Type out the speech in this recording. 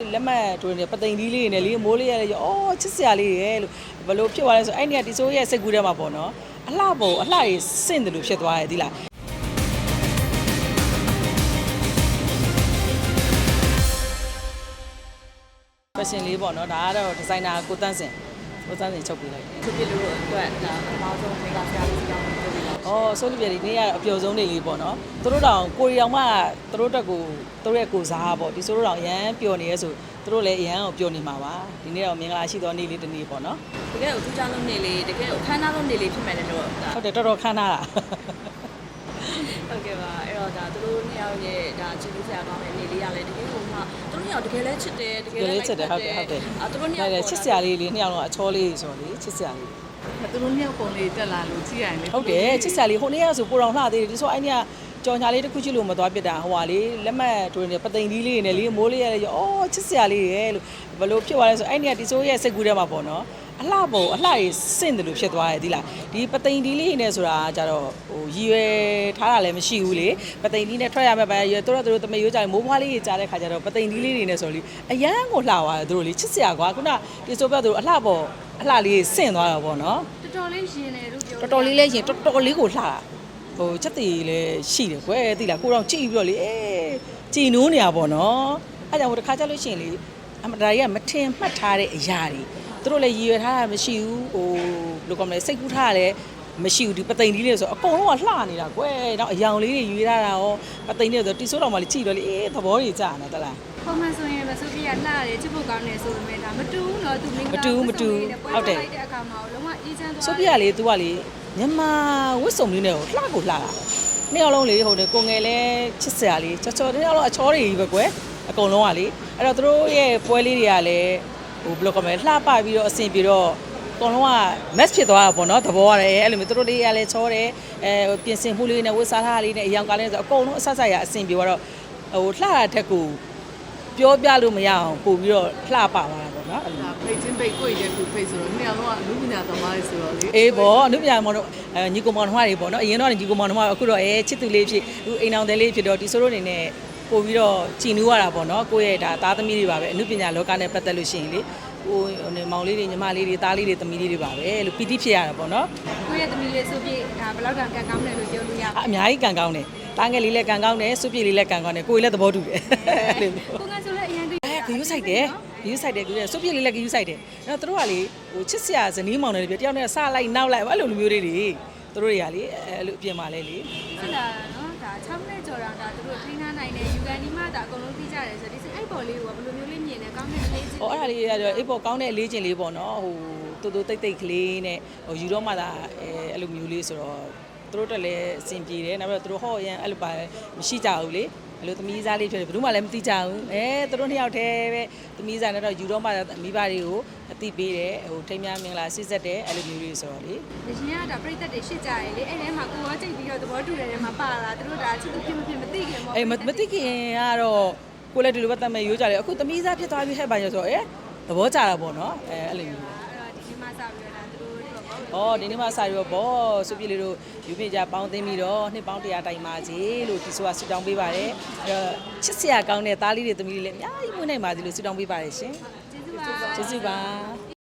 လက်မှတ်ထိုးနေပသိမ်သီးလေးတွေနဲ့လေးမိုးလေးရလေအော်ချစ်စရာလေးရဲ့လို့ဘလို့ဖြစ်သွားလဲဆိုအဲ့ဒီကဒီဆိုရဲ့စိတ်ကူးထဲမှာပေါ့နော်အလှပုံအလှကြီးစင့်တယ်လို့ဖြစ်သွားရဲ့ဒီလားဖက်ရှင်လေးပေါ့နော်ဒါကတော့ဒီဇိုင်နာကိုတန်းစင်ကိုတန်းစင်ချုပ်ပေးလိုက်တယ်သူပြလို့အတွက်ဒါအမောင်းဆုံးမိကဆရာ ကြီးကြောင်းပြောပြပါ။အော်ဆိုလိုပြဒီနေ့ကအပျော်ဆုံးနေ့လေးပေါ့နော်။သူတို့တောင်ကိုရီအောင်မှသူတို့တက်ကိုသူတို့ရဲ့ကိုစားပေါ့ဒီဆိုတို့တောင်အရန်ပျော်နေရဲဆိုသူတို့လည်းအရန်ကိုပျော်နေမှာပါ။ဒီနေ့တော့မင်္ဂလာရှိသောနေ့လေးတစ်နေ့ပေါ့နော်တကယ်ကိုထူးခြားလုံးနေလေးတကယ်ကိုခမ်းနားလုံးနေလေးဖြစ်မယ်လည်းတော့ဒါ။ဟုတ်တယ်တော်တော်ခမ်းနားတာဟုတ်ကဲ့ပါအဲ့တော့ဒါသူတို့နှစ်ယောက်ရဲ့ဒါချစ်သူဆရာကောင်းတဲ့နေလေးရလဲတကယ်ကိုမှသူတို့နှစ်ယောက်တကယ်လဲချစ်တယ်တကယ်။လဲလေးချစ်တယ်ဟုတ်တယ်ဟုတ်တယ်အာသူတို့နှစ်။ယောက်လည်းချစ်စရာလေးလေးနှစ်ယောက်လုံးအချောလေးဆိုတော့လေချစ်စရာလေး သူတို့မြောက်ပုံလေးတက်လာလို့ကြည့်ရတယ်။ဟုတ်တယ်ချစ်စရာလေးဟိုနေ့ကဆိုပိုတော်လှသေးတယ်ဒီဆိုအဲ့ဒီကကြော်ညာလေးတစ်ခုချစ်လို့မသွားပြစ်တာဟိုဟာလေလက်မှတ်ထိုးနေပသိမ်သီးလေးတွေနဲ့လေးမိုးလေးရလေအော်ချစ်စရာလေးရဲ့လို့ဘလို့ဖြစ်သွားလဲဆိုအဲ့ဒီကဒီဆိုရဲ့စိတ်ကူးထဲမှာပေါ့နော်အလှပုံအလှကြီးစင့်တယ်လို့ဖြစ်သွားရဲ့ဒီလားဒီပသိမ်သီးလေးနဲ့ဆိုတာကြတော့ဟိုရည်ရွယ်ထားတာလည်းမရှိဘူးလေပသိမ်သီးနဲ့ထွက်ရမယ့်ပဲရည်တို့တို့တမယိုးကြတယ်မိုးဖွားလေးကြီးကြားတဲ့ခါကျတော့ပသိမ်သီးလေးတွေနဲ့ဆိုလေအရန်ကိုလှသွားတယ်တို့လေချစ်စရာကွာခုနဒီဆိုပြတို့အလှပုံ အလှလေးစင့်သွားတာပေါ့နော်တော်တော်လေးရှင်တယ်လို့ပြောတော်တော်လေးလဲရင်တော်တော်လေးကိုလှတာဟိုချက်တည်လည်းရှိတယ်ကွယ်သိလားကိုတော့ကြည့်ပြီးတော့လေအေးကြည်နိုးနေရပါတော့အဲ့ကြောင့်ဟိုတစ်ခါကြလို့ရှိရင်လေအမဒါကြီးကမထင်မှတ်ထားတဲ့အရာတွေသူတို့လည်းရည်ရွယ်ထားတာမရှိဘူးဟိုဘယ်လိုကောမလဲစိတ်ကူးထားတာလည်း မရှိဘူးဒီပသိမ်လေးတွေဆိုအကုန်လုံးကလှနေတာကွယ်နောက်အယောင်လေးတွေရွေးထားတာရောပသိမ်တွေဆိုတီဆိုးတော်မှလေကြည့်တော့လေအေးသဘောတွေကြာနေတလားပုံမှန်ဆိုရင်မဆိုဖီယာလှတယ်ချစ်ဖို့ကောင်းတယ်ဆိုပေမဲ့ဒါမတူဘူးနော်သူမင်္ဂလာမတူဘူးမတူဘူးဟုတ်တယ်ပွဲလိုက်တဲ့အခါမှာလုံးဝအေးချမ်းသွားဆိုပြရလေ तू ကလေမြန်မာဝတ်စုံလေးနဲ့ကိုလှကိုလှတာနှစ်ယောက်လုံးလေဟိုတယ်ကိုငယ်လဲချစ်စရာလေးချောချောနှစ်ယောက်လုံးအချောတွေကြီးပဲကွယ်အကုန်လုံးကလေအဲ့တော့သူတို့ရဲ့ပွဲလေးတွေကလည်းဟိုဘယ်လိုကောမလဲလှပပြီးတော့အဆင်ပြေတော့အ ကုန်လုံးက match ဖြစ်သွားတာပေါ့နော်သဘောရတယ်အဲ့လိုမျိုးသူတို့လေးကလည်းချောတယ်အဲပြင်ဆင်မှုလေးနဲ့ဝတ်စားထားတာလေးနဲ့အယောင်ကားလေးနဲ့ဆိုအကုန်လုံးအဆက်ဆက်ရအဆင်ပြေသွားတော့ဟိုလှတာတက်ကိုပြောပြလို့မရအောင်ပို့ပြီးတော့လှပသွားတာပေါ့နော်အဲ့လိုဒါဖိတ်ချင်းဖိတ်ကိုယ့်ရဲ့ကူဖိတ်ဆိုတော့နှစ်ယောက်လုံးကအမှုပညာသမားတွေဆိုတော့လေအေးပေါ့အနုပြမောင်တို့အဲညီကိုမောင်တို့တွေပေါ့နော်အရင်တော့ညီကိုမောင်တို့ကအခုတော့အဲချစ်သူလေးဖြစ်သူအိမ်အောင်တယ်လေးဖြစ်တော့ဒီဆိုလို့အနေနဲ့ပို့ပြီးတော့ကြည်နူးရတာပေါ့နော်ကိုယ့်ရဲ့ဒါသားသမီးတွေပါပဲအနုပညာလောကနဲ့ပတ်သက်လို့ရှိရင်လေကို ဟိုနေမောင်လေးတွေညီမလေးတွေသားလေးတွေသမီးလေးတွေပါပဲလို့ပီတိဖြစ်ရတာပေါ့နော်ကိုယ့်ရဲ့သမီးလေးဆိုပြဒါဘယ်လောက်တောင်ကံကောင်းတယ်လို့ပြောလို့ရအများကြီးကံကောင်းတယ်တားငယ်လေးလည်းကံကောင်းတယ်စုပြေလေးလည်းကံကောင်းတယ်ကိုယ်လည်းသဘောတူတယ်အဲ့လိုမျိုးကိုငါဆိုလည်းအရင်တွေ့အဲဂယူးဆိုင်တယ်ဂယူးဆိုင်တယ်ဂယူးဆိုင်စုပြေလေးလည်းဂယူးဆိုင်တယ်အဲ့တော့သူတို့ကလေဟိုချစ်စရာဇနီးမောင်တွေပြတယောက်နဲ့စလိုက်နောက်လိုက်အဲ့လိုလိုမျိုးလေးတွေသူတို့တွေကလေအဲ့လိုအပြင်မှာလဲလေစစ်တာနော်ဒါ6မိနစ်ကျော်တာဒါသူတို့ထိန်းထားနိုင်တယ်ယူကန်ဒီမှဒါအကုန်လုံးသိကြတယ်ဆိုတော့ဒီစိတ်အဲ့ပေါ်လေးကဘယ်လိုမျိုးလေးမြင်လဲ ကောင်းတဲ့လေးချင်း။ဟောအဲ့ဒါလေးကတော့အေးပေါ့ကောင်းတဲ့အလေးချင်းလေးပေါ့နော်။ဟိုတူတူတိတ်တိတ်ကလေးနဲ့ဟိုယူတော့မှသာအဲအဲ့လိုမျိုးလေးဆိုတော့သူတို့တက်လည်းအဆင်ပြေတယ်။နောက်ပြီးတော့သူတို့ဟော့ရန်အဲ့လိုပါမရှိကြဘူးလေ။အဲ့လိုသမီးစားလေးဖြစ်တယ်ဘယ်သူမှလည်းမသိကြဘူး။အဲသူတို့နှစ်ယောက်တည်းပဲသမီးစားနဲ့တော့ယူတော့မှသာမိဘတွေကိုအတိပေးတယ်။ဟိုထိမ်းများမင်္ဂလာစစ်ဆက်တယ်အဲ့လိုမျိုးလေးဆိုတော့လေဒီရှင်ကဒါပြိသက်တွေရှစ်ကြရလေအဲ့ထဲမှာကိုရောကြိတ်ပြီးတော့သဘောတူတယ်ထဲမှာပါလာသူတို့ဒါချစ်သူဖြစ်မဖြစ်မသိခင်ပေါ့။အေးမမသိခင်ကတော့ ကိုလည်းဒီလိုပဲတတ်မဲ့ရိုးကြတယ်အခုသမီးစားဖြစ်သွားပြီဟဲ့ပါရဆိုတော့အဲသဘောကျတာပေါ့နော်။အဲအဲ့လိုမျိုးအဲ့တော့ဒီနေ့မှစပြီးတော့ဒါသူတို့တော့ပေါ့။အော်ဒီနေ့မှစာရွက်ပေါ့စုပြလေးတို့ယူပြကြပေါင်းသိမ်းပြီးတော့နှစ်ပေါင်း100တိုင်ပါစေလို့ဒီဆိုတာဆုတောင်းပေးပါတယ်။အဲ့တော့ချစ်စရာကောင်းတဲ့သားလေးတွေသမီးလေးလည်းအများကြီးမွေးနိုင်ပါစေလို့ဆုတောင်းပေးပါတယ်ရှင်ကျေးဇူးပါ။ကျေးဇူးပါ။